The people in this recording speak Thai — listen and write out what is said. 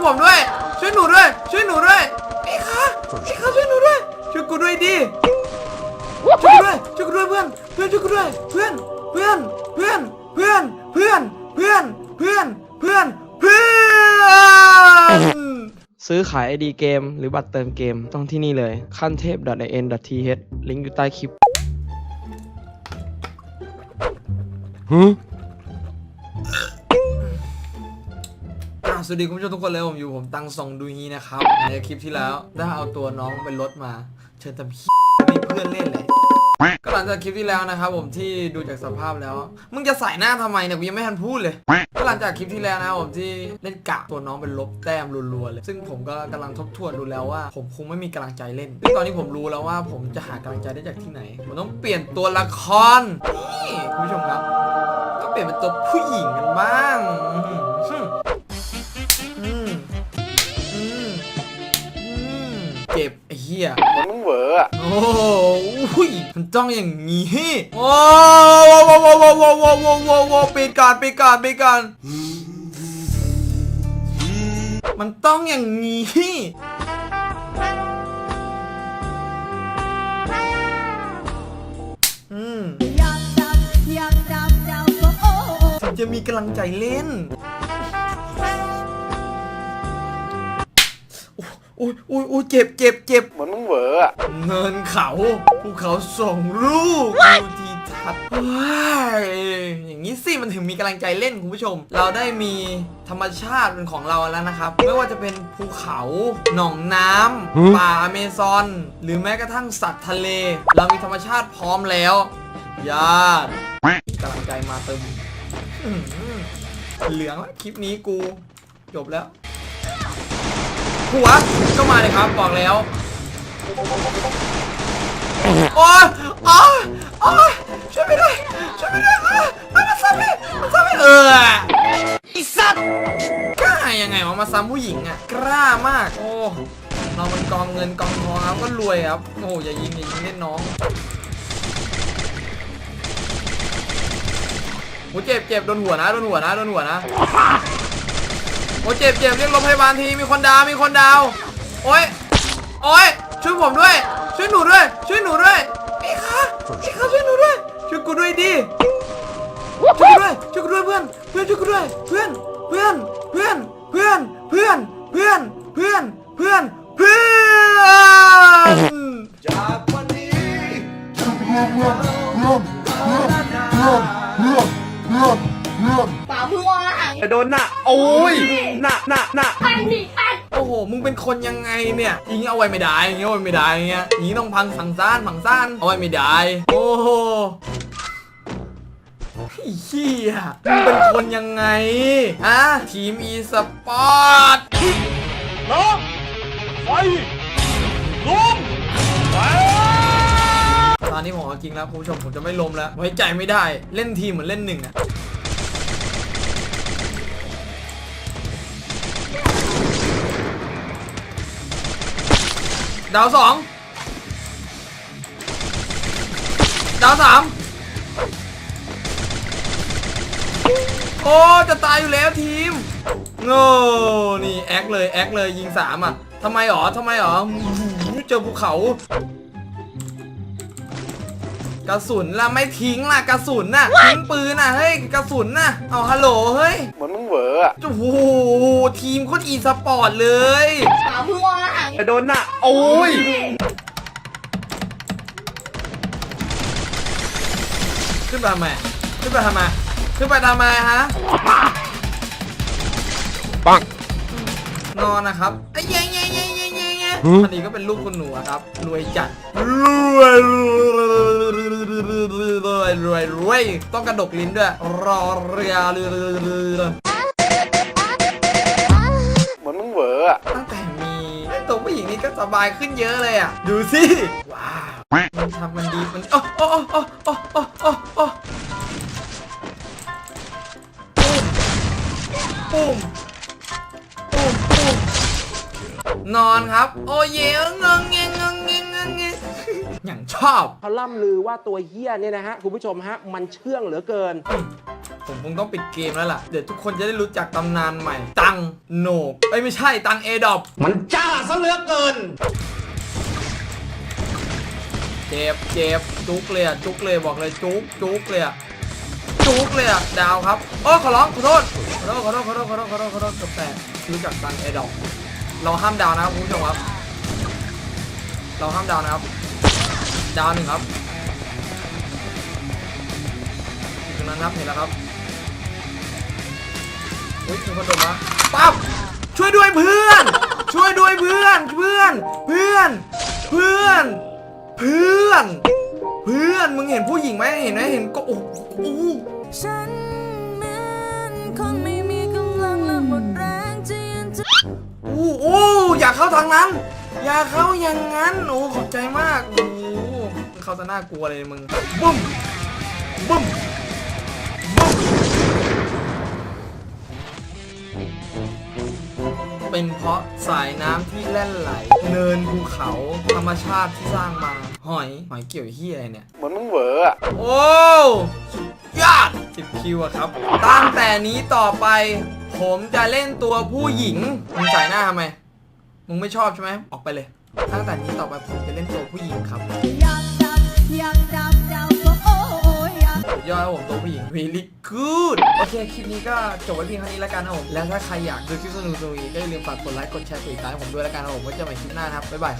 วยผมด้วย ช่วยหนูด้วย ช่วยหนูด้วยพี่คะพี่คะช่วยหนูด้วย ช่วยกูด้วยดิช่วยกูด้วยช่วยกูด้วยเพื่อน เพื่อนช่วยกูด้วย เพื่อน เพื่อน เพื่อน เพื่อน เพื่อน เพื่อน เพื่อน เพื่อน เพื่อนซื้อขาย ID เกม หรือบัตรเติมเกมต้องที่นี่เลยขั้นเทพ .in .th ลิงก์อยู่ใต้คลิปอ่ สวัสดีคุณผู้ชมทุกคนเลยผมอยู่ผมตังซองดูฮีนะครับในคลิปที่แล้วได้เอาตัวน้องไปรถมาเชิญทำมีเพื่อนเล่นเลยก็หลังจากคลิปที่แล้วนะครับผมที่ดูจากสภาพแล้ว มึงจะใส่หน้าทำไมเนี่ยกูยังไม่ทันพูดเลย ก็หลังจากคลิปที่แล้วนะครับผมที่เล่นกะตัวน้องเป็นลบแต้มรัวๆเลย ซึ่งผมก็กำลังทบทวนดูแล้วว่า ผมคงไม่มีกำลังใจเล่นซึ่งตอนนี้ผมรู้แล้วว่า ผมจะหากำลังใจได้จากที่ไหน ผมต้องเปลี่ยนตัวละครนี่คุณผู้ชมครับ ก็เปลี่ยนเป็นตัวผู้หญิงกันบ้าง หี้ยมันมึงเหวออะโอ้โหอุ้ยมันจ้องอย่างงี้โอ้โหโว้โว้โว้โว้โว้โว้โว้ปีดการปีดการปีดการมันต้องอย่างงี้อืม Yang dam, yang dam, dam, oh, oh, oh. ถึงจะมีกำลังใจเล่น อ้ยโอ้ยโอ้ยเจ็บเจ็บเจ็บเหมือนมึงเหวออะเนินเขาภูเขาส่งลูกดูทีทัศน์ว้ายอย่างนี้สิมันถึงมีกำลังใจเล่นคุณผู้ชม เราได้มีธรรมชาติเป็นของเราแล้วนะครับ ไม่ว่าจะเป็นภูเขาหนองน้ำป่าอเมซอน หรือแม้กระทั่งสัตว์ทะเล เรามีธรรมชาติพร้อมแล้วญาติกำลังใจมาเติมอื้อหือเหลืองแล้วคลิปนี้กูจบแล้ว หัวก็มาเลยครับบอกแล้วโอ๊ยโอ๊ยโอ๊ยช่วยไม่ได้ช่วยไม่ได้อะอ่มาซ้ำพี่มาซ้ำพี่เออไอีสัตว์กล้ายังไงวะมาซ้ำผู้หญิงอะกล้ามาก โอ้เรามันกองเงินกองทองครับก็รวยครับโอ้อย่ายิงอย่ายิงเล่นน้องโอ้เจ็บเจ็บโดนหัวนะโดนหัวนะโดนหัวนะ โอ้เจ็บเจ็บเรียกรถพยาบาลที มีคนดาว มีคนดาว โอ้ย โอ้ย ช่วยผมด้วย ช่วยหนูด้วย ช่วยหนูด้วย พี่คะพี่คะช่วยหนูด้วย ช่วยกูด้วยดิ ช่วยกูด้วย ช่วยกูด้วยเพื่อน เพื่อนช่วยกูด้วย เพื่อน เพื่อน เพื่อน เพื่อน เพื่อน เพื่อน เพื่อน เพื่อน เพื่อนจากวันนี้ จะโดนหนักโอ้ยหนักหนักหนักโอ้โห มึงเป็นคนยังไงเนี่ยยิงเอาไว้ไม่ได้อย่างเงี้ยเอาไว้ไม่ได้อย่างเงี้ยยิงต้องพังสังซ่านพังซ่านเอาไว้ไม่ได้ โอ้โหไอ้เฮียมึงเป็นคนยังไงฮะทีมอีสปอร์ตล้มไฟล้มไปตอนนี้ผมเอาจริงแล้วคุณผู้ชมผมจะไม่ล้มแล้วไว้ใจไม่ได้เล่นทีมเหมือนเล่นหนึ่งอะ ดาวสองดาวสามโอ้จะตายอยู่แล้วทีมโง่นี่แอคเลยแอคเลยยิงสามอะทำไมหรอทำไมหรออื้อหือเจอภูเขา กระสุนล่ะไม่ทิ้งล่ะกระสุนน่ะทิ้งปืนน่ะเฮ้ยกระสุนน่ะเอาฮัลโหลเฮ้ยเหมือนมึงเหวออะโอ้โหทีมโคตรอีสปอร์ตเลยจะโดนหนักโอ้ยขึ้นไปทำไมขึ้นไปทำไมขึ้นไปทำไมฮะปังนอนนะครับไอ้เย้เย้เย้เย้เย้เย้ อันนี้ก็เป็นลูกคุณหนูอะครับ รวยจัดรวยรวยรวยรวยต้องกระดกลิ้นด้วย รอเรือเรือเรือเรือเหมือนมึงเหวออะตั้งแต่มีตัวผู้หญิงนี่ก็สบายขึ้นเยอะเลยอะ ดูสิ ว้าวมันทำมันดีมันโอ้โอ้โอ้โอ้โอ้โอ้โอ้ ชอบเขาล่ำลือว่าตัวเฮี้ยเนี่ยนะฮะคุณผู้ชมฮะมันเชื่องเหลือเกินผผมคงต้องปิดเกมแล้วล่ะ เดี๋ยวทุกคนจะได้รู้จักตำนานใหม่ ตังโหนกเอ้ยไม่ใช่ตังเอดอปมันจ้าซะเหลือเกิน เจ็บเจ็บจุกเลยอะจุกเลยบอกเลยจุกจุกเลยอะจุกเลยอะดาวครับโอ้ขอร้องขอโทษขอโทษขอโทษขอโทษขอโทษขอโทษขอโทษเกือบแตกรู้จักตังเอดอปเราห้ามดาวนะครับคุณผู้ชมครับ เราห้ามดาวนะครับ ดาวหนึ่งครับอยู่ตรงนั้นครับเห็นแล้วครับอุ้ยมีคนโดนมาปั๊บช่วยด้วยเพื่อน ช่วยด้วยเพื่อนเพื่อนเพื่อนเพื่อนเพื่อน เพื่อนมึงเห็นผู้หญิงไหมเห็นไหมเห็นก็โอ้โหโอ้โหฉันเหมือนคนไม่มีกำลังและหมดแรงจะยืนจะโอ้โหอย่าเข้าทางนั้น อย่าเข้าอย่างนั้นโอ้ขอบใจมากโอ้โห เข้าจะน่ากลัวเลยมึงบึ้มบึ้มบึ้มเป็นเพราะสายน้ำที่แล่นไหล เนินภูเขาธรรมชาติที่สร้างมา หอย หอยเกี่ยวเฮียอะไรเนี่ย เหมือนมึงเหวออะโอ้สุดยอดสิบคิวอะครับ ตั้งแต่นี้ต่อไป ผมจะเล่นตัวผู้หญิง มึงใส่หน้าทำไม มึงไม่ชอบใช่ไหม ออกไปเลย ตั้งแต่นี้ต่อไปผมจะเล่นตัวผู้หญิงครับ ยอดครับผมตัวผู้หญิง really good โอเคคลิปนี้ก็จบไว้เพียงเท่านี้แล้วกันครับผมแล้วถ้าใครอยากดูคลิปสนุกๆอีกก็อย่าลืมฝากกดไลค์กดแชร์กดติดตามผมด้วยแล้วกันครับผมไว้เจอกันใหม่คลิปหน้านะครับบ๊ายบาย